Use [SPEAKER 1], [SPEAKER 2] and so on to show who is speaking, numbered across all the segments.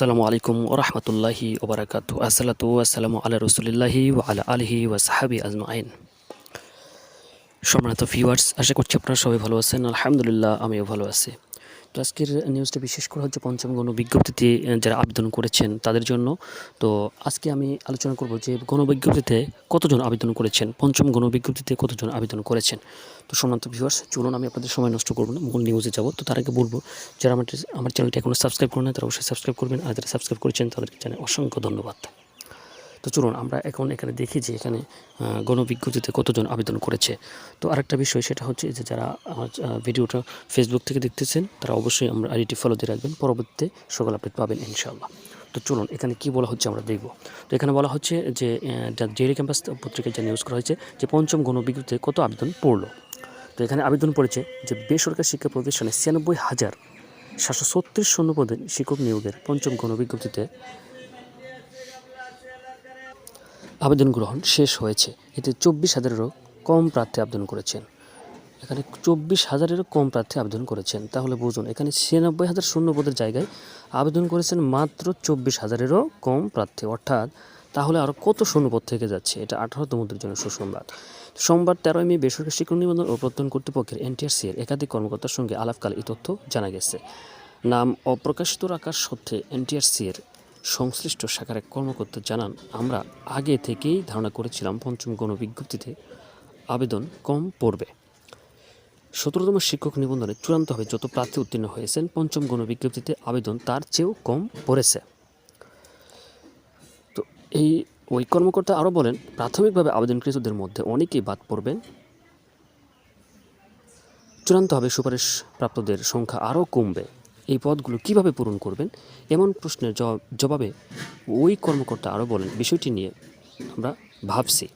[SPEAKER 1] আসসালামু আলাইকুম ওরহমতুল্লাহি ওবরাকাত আসসালাতু আসসালামু আল্লাহ রসুলিল্লাহি আলা আলহি ওয়া সাহাবি আজমাইন। সম্মানিত ভিউয়ার্স আশা করছি আপনারা সবাই ভালো আছেন। আলহামদুলিল্লাহ, আমিও ভালো আছি। তো আজকের নিউজটা বিশেষ করে হচ্ছে পঞ্চম গণ বিজ্ঞপ্তিতে যারা আবেদন করেছেন তাদের জন্য। তো আজকে আমি আলোচনা করব যে গণবিজ্ঞপ্তিতে কতজন আবেদন করেছেন? পঞ্চম গণবিজ্ঞপ্তিতে কতজন আবেদন করেছেন? তো সম্মানিত ভিউয়ার্স চলুন আমি আপনাদের সময় নষ্ট করব না, মূল নিউজে যাব। তো তার আগে বলব, যারা আমার আমার চ্যানেলটি এখনও সাবস্ক্রাইব করেন না তারা অবশ্যই সাবস্ক্রাইব করবেন। আর যারা সাবস্ক্রাইব করেছেন, তাদেরকে জানাই অসংখ্য ধন্যবাদ। তো চলুন আমরা এখন এখানে দেখি যে এখানে গণবিজ্ঞপ্তিতে কতজন আবেদন করেছে। তো আরেকটা বিষয় সেটা হচ্ছে যে যারা আমার ভিডিওটা ফেসবুক থেকে দেখতেছেন, তারা অবশ্যই আমরা আইডিটি ফলো দিয়ে রাখবেন। পরবর্তীতে সকল আপডেট পাবেন ইনশাআল্লাহ। তো চলুন এখানে কি বলা হচ্ছে আমরা দেখব। তো এখানে বলা হচ্ছে যে ডেইলি ক্যাম্পাস পত্রিকায় যা নিউজ করা হয়েছে যে পঞ্চম গণবিজ্ঞপ্তিতে কত আবেদন পড়ল। তো এখানে আবেদন পড়েছে যে বেসরকারি শিক্ষা প্রতিষ্ঠানে ছিয়ানব্বই হাজার সাতশো ছত্রিশ শূন্য পদে শিক্ষক নিয়োগের পঞ্চম গণবিজ্ঞপ্তিতে আবেদন গ্রহণ শেষ হয়েছে। এতে চব্বিশ হাজারেরও কম প্রার্থী আবেদন করেছেন। এখানে চব্বিশ হাজারেরও কম প্রার্থী আবেদন করেছেন। তাহলে বুঝুন, এখানে ছিয়ানব্বই হাজার শূন্য পদের জায়গায় আবেদন করেছেন মাত্র চব্বিশ হাজারেরও কম প্রার্থী। অর্থাৎ তাহলে আরও কত শূন্যপদ থেকে যাচ্ছে? এটা আঠারোতমদের জন্য সুসংবাদ। সোমবার তেরোই মে বেসরকারি শিক্ষক নিবন্ধন ও প্রত্যয়ন কর্তৃপক্ষের এনটিআরসি এর একাধিক কর্মকর্তার সঙ্গে আলাপকালে এই তথ্য জানা গেছে। নাম অপ্রকাশিত রাখার সত্ত্বে এনটিআরসি এর সংশ্লিষ্ট শাখার এক কর্মকর্তা জানান, আমরা আগে থেকেই ধারণা করেছিলাম পঞ্চম গণবিজ্ঞপ্তিতে আবেদন কম পড়বে। সতেরোতম শিক্ষক নিবন্ধনে চূড়ান্তভাবে যত প্রার্থী উত্তীর্ণ হয়েছেন, পঞ্চম গণবিজ্ঞপ্তিতে আবেদন তার চেয়েও কম পড়েছে। তো এই ওই কর্মকর্তা আরও বলেন, প্রাথমিকভাবে আবেদনকৃতদের মধ্যে অনেকেই বাদ পড়বেন। চূড়ান্তভাবে সুপারিশ প্রাপ্তদের সংখ্যা আরও কমবে। এই পদগুলো কীভাবে পূরণ করবেন? এমন প্রশ্নের জবাবে ওই কর্মকর্তা আরও বলেন, বিষয়টি নিয়ে আমরা ভাবছি।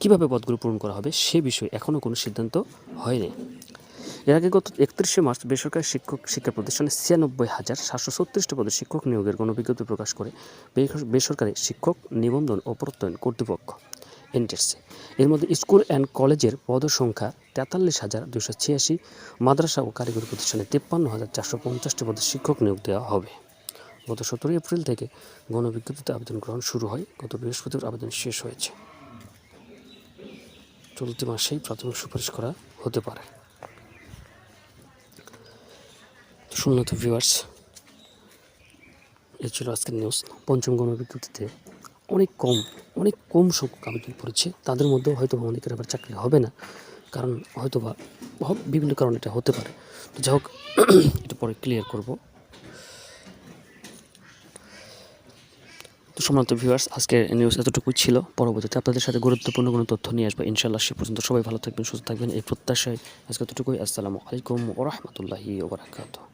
[SPEAKER 1] কীভাবে পদগুলো পূরণ করা হবে সে বিষয়ে এখনও কোনো সিদ্ধান্ত হয়নি। এর আগে গত একত্রিশে মার্চ বেসরকারি শিক্ষক শিক্ষা প্রতিষ্ঠানে ছিয়ানব্বই হাজার সাতশো ছত্রিশটি পদে শিক্ষক নিয়োগের গণবিজ্ঞপ্তি প্রকাশ করে বেসরকারি শিক্ষক নিবন্ধন ও প্রত্যয়ন কর্তৃপক্ষ। এনটিএসসি এর মধ্যে স্কুল অ্যান্ড কলেজের পদ সংখ্যা তেতাল্লিশ হাজার দুশো ছিয়াশি, মাদ্রাসা ও কারিগরি প্রতিষ্ঠানে তেপ্পান্ন হাজার চারশো পঞ্চাশটি পদে শিক্ষক নিয়োগ দেওয়া হবে। গত সতেরোই এপ্রিল থেকে গণবিজ্ঞপ্তিতে আবেদন গ্রহণ শুরু হয়। গত বৃহস্পতিবার আবেদন শেষ হয়েছে। চলতি মাসেই প্রাথমিক সুপারিশ করা হতে পারে। তো ভিউয়ার্স এই ছিল আজকের নিউজ পঞ্চম গণবিজ্ঞপ্তিতে অনেক কম অনেক কম সংখ্যক আবেদন পড়েছে। তাদের মধ্যেও হয়তো অনেকের আবার চাকরি হবে না, কারণ হয়তো বা বিভিন্ন কারণে এটা হতে পারে। তো যাই হোক, এটা পরে ক্লিয়ার করব। তো সম্মানিত ভিউয়ার্স আজকের নিউজ এতটুকুই ছিল। পরবর্তীতে আপনাদের সাথে গুরুত্বপূর্ণ কোনো তথ্য নিয়ে আসব ইনশাল্লাহ সে পর্যন্ত সবাই ভালো থাকবেন, সুস্থ থাকবেন। এই প্রত্যাশায় আজকে এতটুকুই। আসসালামু আলাইকুম ওরহমতুল্লাহি ওবরাকাতুহ